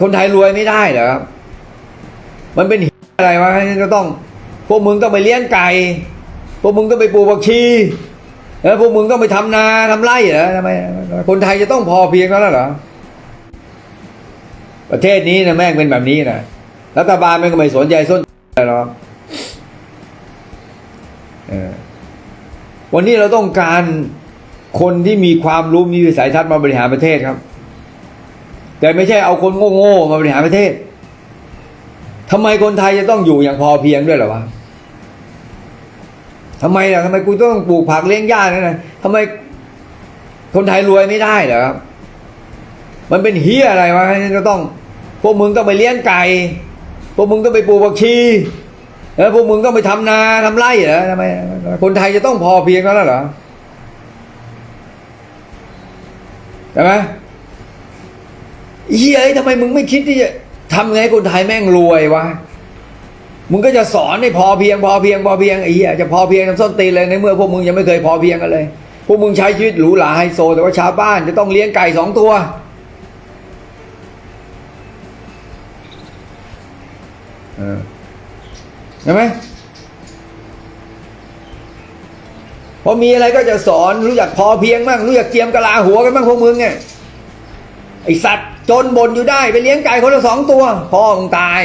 คนไทยรวยไม่ได้เหรอครับมันเป็นอะไรวะก็ต้อง พวกมึงต้องไปเลี้ยงไก่ พวกมึงต้องไปปลูกผักชีแล้วพวกมึงต้องไปทำนาทำไร่เหรอทำไมคนไทยจะต้องพอเพียงแล้วเหรอประเทศนี้นะแม่งเป็นแบบนี้นะรัฐบาลแม่งก็ไม่สนใจส้นหรอกเออวันนี้เราต้องการคนที่มีความรู้มีวิสัยทัศน์มาบริหารประเทศครับ แต่ไม่ใช่เอาคนโง่ๆมาบริหารประเทศทำไมคนไทยจะต้องอยู่อย่างพอเพียงด้วยหรอวะทำไมล่ะทำไมกูต้องปลูกผักเลี้ยงหญ้าเนี่ยนะทำไมคนไทยรวยไม่ได้เหรอครับ มันเป็นเฮียอะไรวะก็ต้อง พวกมึงต้องไปเลี้ยงไก่ พวกมึงต้องไปปลูกผักชีแล้วพวกมึงต้องไปทำนาทำไร่เหรอทำไม คนไทยจะต้องพอเพียงแล้วเหรอใช่ไหม เฮียไอ้ทำไมมึงไม่คิดที่จะทำไงคนไทยแม่งรวยวะมึงก็จะสอนให้พอเพียงพอเพียงพอเพียงไอ้เหี้ยจะพอเพียงทำส้นตีนเลยในเมื่อพวกมึงยังไม่เคยพอเพียงกันเลย พวกมึงใช้ชีวิตหรูหราไฮโซ แต่ว่าชาวบ้านจะต้องเลี้ยงไก่สองตัว เออใช่ไหมพอมีอะไรก็จะสอนรู้จักพอเพียงบ้างรู้จักเจียมกะลาหัวกันบ้างพวกมึงไงไอสัตว์ จนบ่นอยู่ได้ไปเลี้ยงไก่คนละสองตัวพ่อมึงตาย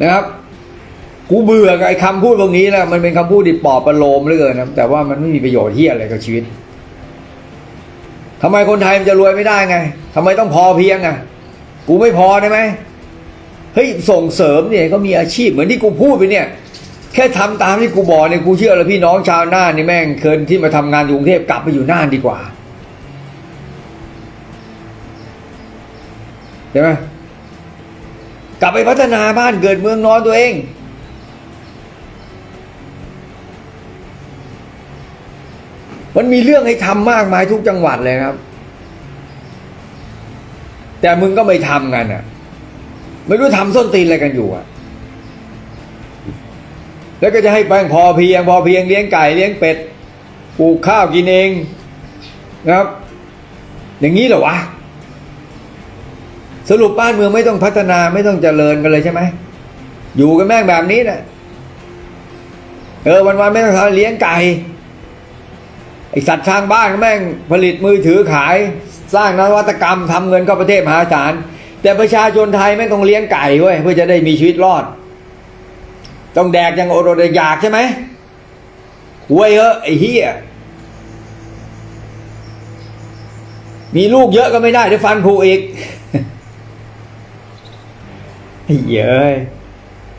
นะครับ กูเบื่อไอ้คำพูดพวกนี้แล้วมันเป็นคำพูดดิปอบประโลมเหลือเกินนะแต่ว่ามันไม่มีประโยชน์เฮียอะไรกับชีวิตทำไมคนไทยมันจะรวยไม่ได้ไงทำไมต้องพอเพียงอะกูไม่พอได้ไหมเฮ้ยส่งเสริมเนี่ยก็มีอาชีพเหมือนที่กูพูดไปเนี่ย แค่ทำตามที่กูบอกเนี่ยกูเชื่อแล้วพี่น้องชาวน่านนี่แม่งเคินที่มาทำงานอยู่กรุงเทพกลับไปอยู่น่านดีกว่า ใช่ไหมกลับไปพัฒนาบ้านเกิดเมืองนอนตัวเอง มันมีเรื่องให้ทำมากมายทุกจังหวัดเลยครับ แต่มึงก็ไม่ทำกันอะ ไม่รู้ทำส้นตีนอะไรกันอยู่อะ แล้วก็จะให้แป้งพอเพียง พอเพียงเลี้ยงไก่เลี้ยงเป็ดปลูกข้าวกินเองนะครับ อย่างนี้เหรอวะ สรุปบ้านเมืองไม่ต้องพัฒนาไม่ต้องเจริญกันเลยใช่ไหมอยู่กันแม่งแบบนี้นะเออวันๆไม่ต้องทำเลี้ยงไก่ไอสัตว์ทางบ้านแม่งผลิตมือถือขาย สร้างนวัตกรรมทำเงินเข้าประเทศมหาศาลแต่ประชาชนไทยแม่งต้องเลี้ยงไก่เว้ยเพื่อจะได้มีชีวิตรอด ต้องแดกอย่างอดอดอยากใช่ไหมหวยเออไอ้เฮียมีลูกเยอะก็ไม่ได้เดี๋ยวฟันผุอีก เยเอ้ย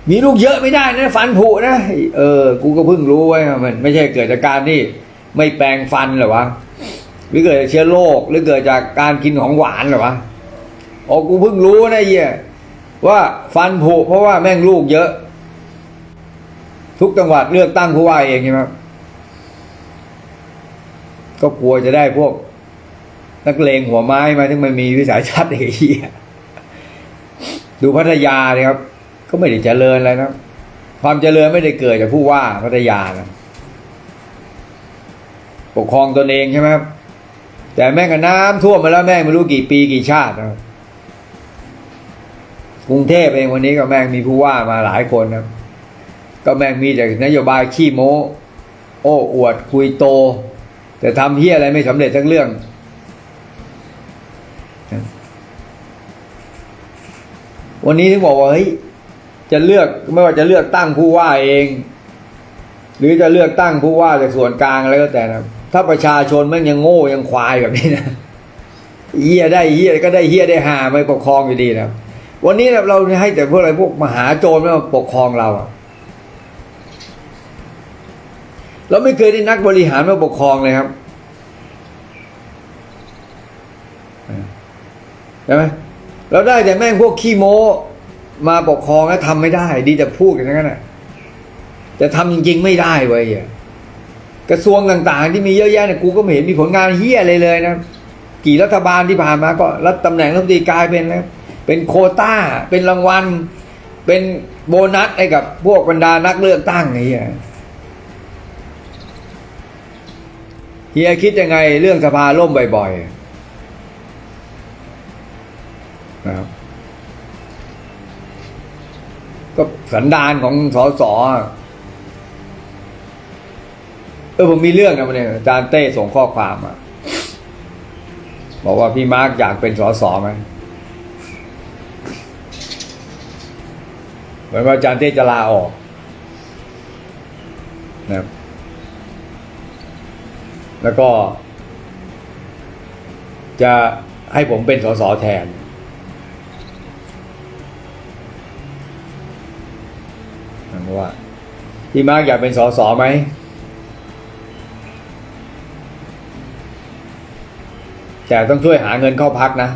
มีลูกเยอะไม่ได้นะฟันผุนะเออ กูก็เพิ่งรู้ไว้มัน ไม่ใช่เกิดจากการที่ไม่แปรงฟันหรอวะหรือเกิดจากเชื้อโรคหรือเกิดจากการกินของหวานหรอวะอ๋อกูเพิ่งรู้นะเหี้ยว่าฟันผุเพราะว่าแม่งลูกเยอะ ทุกจังหวัดเลือกตั้งผู้ว่าเองใช่ไหมครับก็กลัวจะได้พวก นักเลงหัวไม้มาที่มันมีวิสัยทัศน์ไอ้เหี้ย ดูพัทยาเลยครับ ก็ไม่ได้เจริญอะไรนะความเจริญไม่ได้เกิดจากผู้ว่าพัทยานะปกครองตนเองใช่ไหมครับแต่แม่งกับน้ำท่วมมาแล้วแม่งไม่รู้กี่ปีกี่ชาตินะครับกรุงเทพเองวันนี้ก็แม่งมีผู้ว่ามาหลายคนนะครับก็แม่งมีแต่นโยบายขี้โม้ โอ้อวดคุยโต แต่ทำเฮียอะไรไม่สำเร็จทั้งเรื่อง วันนี้ถึงบอกว่าเฮ้ยจะเลือกไม่ว่าจะเลือกตั้งผู้ว่าเอง หรือจะเลือกตั้งผู้ว่าจากส่วนกลางอะไรก็แต่นะถ้าประชาชนแม่งยังโง่ยังควายแบบนี้นะเฮียได้เฮียก็ได้เฮียได้หาไม่ปกครองอยู่ดีนะวันนี้เราให้แต่พวกอะไรพวกมหาโจรมาปกครองเราอะเราไม่เคยได้นักบริหารมาปกครองเลยครับใช่ไหม เราได้แต่แม่งพวกขี้โม้มาปกครองแล้วทำไม่ได้ ดีแต่พูดกันนั้นแหะแต่ทำจริง ๆ ไม่ได้เว้ยกระทรวงต่าง ๆ ที่มีเยอะแยะเนี่ยกูก็ไม่เห็นมีผลงานเฮี้ยเลยเลยนะกี่รัฐบาลที่ผ่านมาก็รับตำแหน่งรัฐมนตรีกลายเป็นนะเป็นโคต้า เป็นรางวัล เป็นโบนัสให้กับพวกบรรดานักเลือกตั้งไอ้เหี้ยเฮียคิดยังไงเรื่องสภาล่มบ่อย ๆ นะครับ ก็สันดานของสสอเออผมมีเรื่องนะวันนี้อาจารย์เต้ส่งข้อความมาบอกว่าพี่มาร์กอยากเป็นสสไหมเหมือนว่าอาจารย์เต้จะลาออกนะครับแล้วก็ จะให้ผมเป็นสสแทน ว่าพี่มาร์กอยากเป็นสสไหมแต่ต้องช่วยหาเงินเข้าพักนะ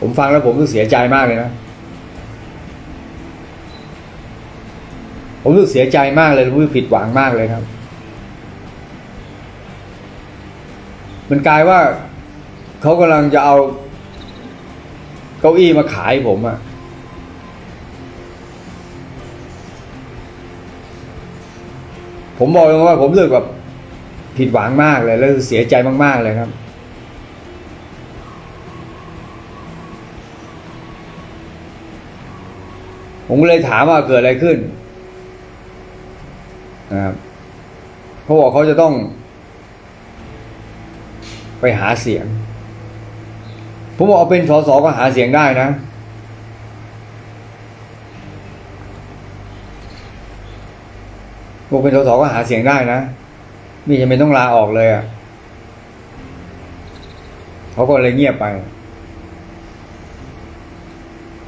ผมฟังแล้วผมรู้เสียใจมากเลยนะ ผมรู้สึกเสียใจมากเลยรู้สึกผิดหวังมากเลยครับ มันกลายว่าเขากำลังจะเอา ก้าอี้มาขายผมอะผมบอกเลยว่าผมรู้สึกแบบผิดหวังมากเลย แล้วเสียใจมาก ๆ เลยครับ ผมเลยถามว่าเกิดอะไรขึ้นนะครับเขาบอกเขาจะต้อง ไปหาเสียง ผมบอกเอาเป็นสสก็หาเสียงได้นะ บอกเป็นสสก็หาเสียงได้นะไมีจำเป็นต้องลาออกเลยอะ่ะเขาก็เลยเงียบไป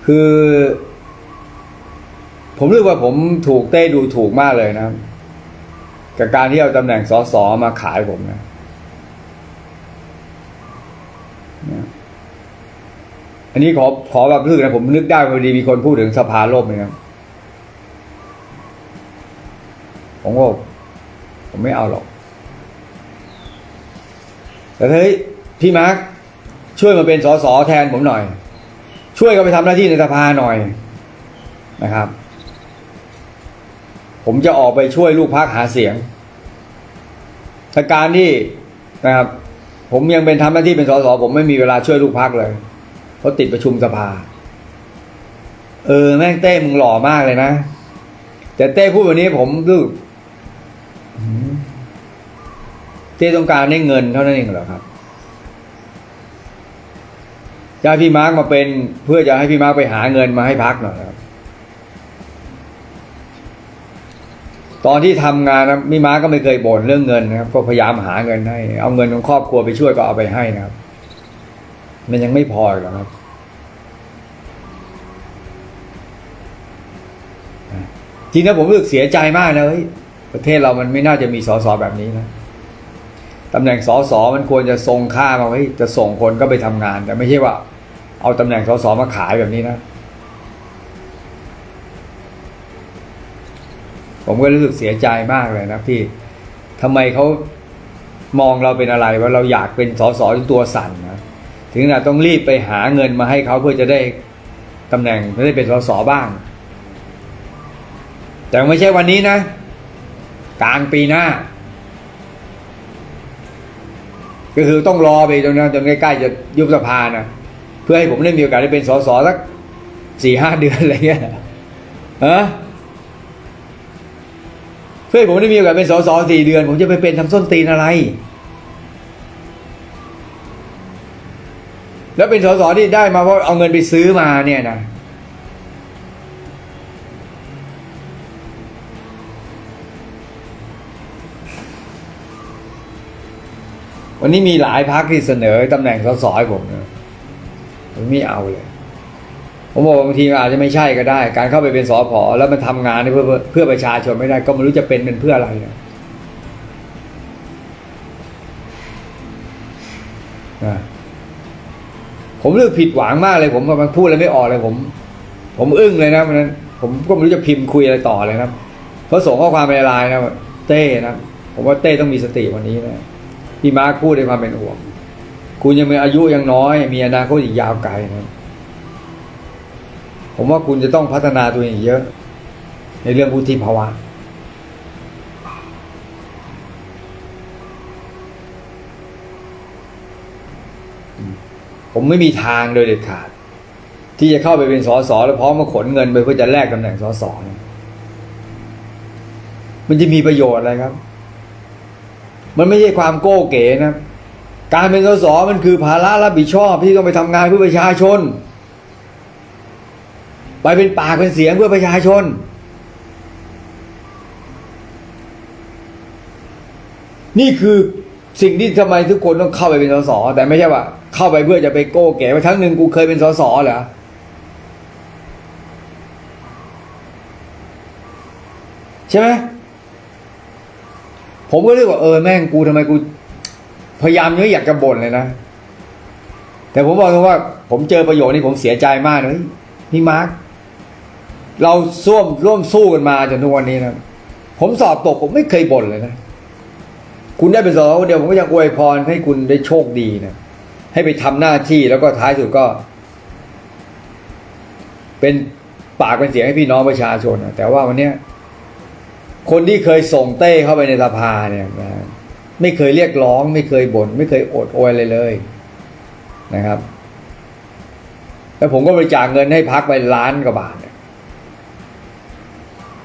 คือ ผมรู้ว่าผมถูกเต้ดูถูกมากเลยนะกับการที่เอาตำแหน่งสสมาขายผมนะ อันนี้ขอขอแบบรู้สึกนะผมนึกได้พอดีมีคนพูดถึงสภาล่มนะครับผมก็ผมไม่เอาหรอก แต่เฮ้ยพี่มาร์คช่วยมาเป็นสสแทนผมหน่อย ช่วยกันไปทำหน้าที่ในสภาหน่อยนะครับ ผมจะออกไปช่วยลูกพักหาเสียงถ้าการที่นะครับ ผมยังเป็นทำหน้าที่เป็นสสผมไม่มีเวลาช่วยลูกพักเลย เพราะติดประชุมสภา เออ แม่งเต้มึงหล่อมากเลยนะ แต่เต้พูดวันนี้ผมรู้เต้ต้องการได้เงินเท่านั้นเองเหรอครับจะให้พี่มาร์กมาเป็น เพื่อจะให้พี่มาร์กไปหาเงินมาให้พักหน่อยครับ ตอนที่ทำงานนะพี่มาร์กก็ไม่เคยบ่นเรื่องเงินนะครับ ก็พยายามหาเงินให้ เอาเงินของครอบครัวไปช่วยก็เอาไปให้นะครับ มันยังไม่พอหรอกครับจริงนะผมรู้สึกเสียใจมากนะเฮ้ยประเทศเรามันไม่น่าจะมีสสแบบนี้นะตำแหน่งสสมันควรจะทรงค่ามาไว้ยจะส่งคนก็ไปทำงาน แต่ไม่ใช่ว่า เอาตำแหน่งสสมาขายแบบนี้นะ ผมก็รู้สึกเสียใจมากเลยนะที่ทำไมเขามองเราเป็นอะไรว่าเราอยากเป็นสสจนตัวสั่นนะ ถึงขนาดต้องรีบไปหาเงินมาให้เขาเพื่อจะได้ตำแหน่งไม่ได้เป็นสสบ้าง แต่ไม่ใช่วันนี้นะ กลางปีหน้า ก็คือต้องรอไปจนจนใกล้ๆจะยุบสภานะเพื่อให้ผมได้มีโอกาสได้เป็นสสสักสี่ห้าเดือนอะไรเงี้ยฮะเพื่อให้ผมได้มีโอกาสเป็นสสสี่เดือน ผมจะไปเป็นทำส้นตีนอะไร แล้วเป็นสสที่ได้มาเพราะเอาเงินไปซื้อมาเนี่ยนะวันนี้มีหลายพักที่เสนอตำแหน่งสสให้ผมนะผมไม่เอาเลย ผมบอกบางทีอาจจะไม่ใช่ก็ได้ การเข้าไปเป็นสอพอแล้วมันทำงานเพื่อเพื่อเพื่อประชาชนไม่ได้ ก็ไม่รู้จะเป็นเป็นเพื่ออะไรนะนะ ผมรู้สึกผิดหวังมากเลย ผมมันพูดอะไรไม่ออกเลย ผม ผมอึ้งเลยนะวันนั้น ผมก็ไม่รู้จะพิมพ์คุยอะไรต่อเลยครับเพราะส่งข้อความไปในไลน์นะเต้นะผมว่าเต้ต้องมีสติวันนี้นะพี่มาร์คพูดด้วยความเป็นห่วง คุณยังมีอายุยังน้อย มีอนาคตอีกยาวไกลนะผมว่าคุณจะต้องพัฒนาตัวเองเยอะ ในเรื่องวุฒิภาวะ ผมไม่มีทางโดยเด็ดขาด ที่จะเข้าไปเป็นสสแล้วพร้อมมาขนเงินไปเพื่อจะแลกตำแหน่งสสมันจะมีประโยชน์อะไรครับ มันไม่ใช่ความโก้เก๋นะการเป็นสสมันคือภาระรับผิดชอบที่ต้องไปทำงานเพื่อประชาชน ไปเป็นปากเป็นเสียงเพื่อประชาชน นี่คือสิ่งที่ทำไมทุกคนต้องเข้าไปเป็นสสแต่ไม่ใช่ว่า เข้าไปเพื่อจะไปโก้เก๋ว่าครั้งหนึ่งกูเคยเป็นสสเหรอใช่ไหมผมก็รียกว่าเออแม่งกูทำไมกู พยายามเนี้อยากจะบ่นเลยนะ แต่ผมบอกตรงว่า ผมเจอประโยชน์นี้ผมเสียใจมากเลยพี่มาร์คเราร่วมร่วมสู้กันมาจนทุกวันนี้นะผมสอบตกผมไม่เคยบ่นเลยนะ คุณได้เป็นสอคนเดียวผมก็ยังอวยพรให้คุณได้โชคดีนะ ให้ไปทำหน้าที่แล้วก็ท้ายสุดก็ เป็นปากเป็นเสียงให้พี่น้องประชาชนนะแต่ว่าวันนี้คนที่เคยส่งเต้เข้าไปในสภาเนี่ยนะไม่เคยเรียกร้อง ไม่เคยบ่นไม่เคยอดโอยเลยเลยนะครับ แล้วผมก็บริจาคเงินให้พักไปล้านกว่าบาท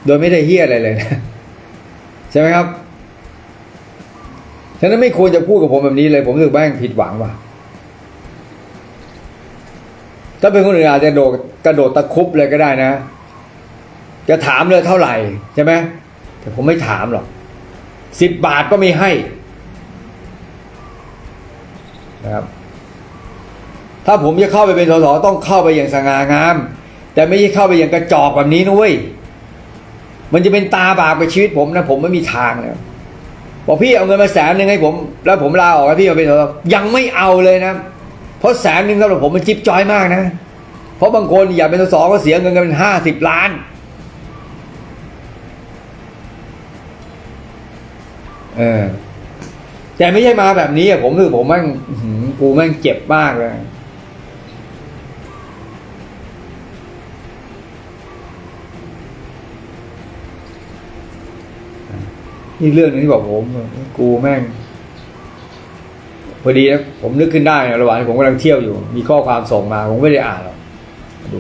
โดยไม่ได้เฮี้ยอะไรเลยนะใช่ไหมครับฉะนั้นไม่ควรจะพูดกับผมแบบนี้เลย ผมรู้สึกแม่งผิดหวังว่ะ ถ้าเป็นคนอื่นอาจจะโดดกระโดดตะคุบเลยก็ได้นะ จะถามเลยเท่าไหร่ใช่ไหมแต่ผมไม่ถามหรอกสิบบาทก็ไม่ให้นะครับถ้าผมจะเข้าไปเป็นสสต้องเข้าไปอย่างสง่างาม แต่ไม่ใช่เข้าไปอย่างกระจอกแบบนี้นุ้ยมันจะเป็นตาบาปกับชีวิตผมนะผมไม่มีทางเลยบอกพี่เอาเงินมาแสนหนึ่งให้ผม แล้วผมลาออกแล้วพี่มาเป็นสสยังไม่เอาเลยนะ เพราะแสนหนึ่งสำหรับผมมันจิ๊บจอยมากนะ เพราะบางคนอยากเป็นสสก็เสียเงินกันเป็นห้าสิบล้าน เออ แต่ไม่ใช่มาแบบนี้อะผมรู้สึกผมแม่งกูแม่งเจ็บมากเลยนี่เรื่องหนึงที่บอกผม กูแม่ง พอดีนะผมนึกขึ้นได้นะระหว่างที่ผมกำลังเที่ยวอยู่ มีข้อความส่งมา ผมไม่ได้อ่านหรอกดู